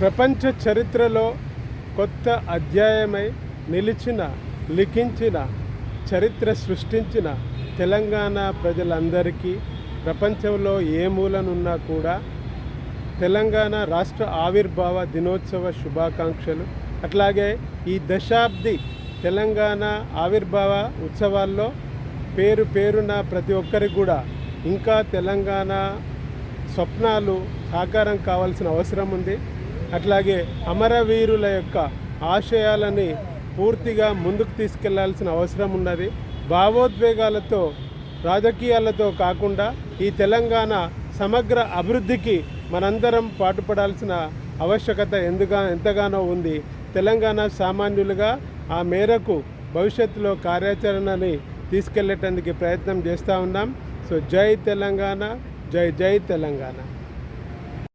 ప్రపంచ చరిత్రలో కొత్త అధ్యాయమై నిలిచిన లిఖించిన చరిత్ర సృష్టించిన తెలంగాణ ప్రజలందరికీ ప్రపంచంలో ఏ మూలనున్నా కూడా తెలంగాణ రాష్ట్ర ఆవిర్భావ దినోత్సవ శుభాకాంక్షలు. అట్లాగే ఈ దశాబ్ది తెలంగాణ ఆవిర్భావ ఉత్సవాల్లో పేరు పేరున ప్రతి ఒక్కరికి కూడా ఇంకా తెలంగాణ స్వప్నాలు సాకారం కావాల్సిన అవసరం ఉంది. అట్లాగే అమరవీరుల యొక్క ఆశయాలని పూర్తిగా ముందుకు తీసుకెళ్ళాల్సిన అవసరం ఉన్నది. భావోద్వేగాలతో రాజకీయాలతో కాకుండా ఈ తెలంగాణ సమగ్ర అభివృద్ధికి మనందరం పాటుపడాల్సిన ఆవశ్యకత ఎందుగా ఎంతగానో ఉంది. తెలంగాణ సామాన్యులుగా ఆ మేరకు భవిష్యత్తులో కార్యాచరణని తీసుకెళ్ళేటందుకు ప్రయత్నం చేస్తూ ఉన్నాం. సో జై తెలంగాణ జై జై తెలంగాణ.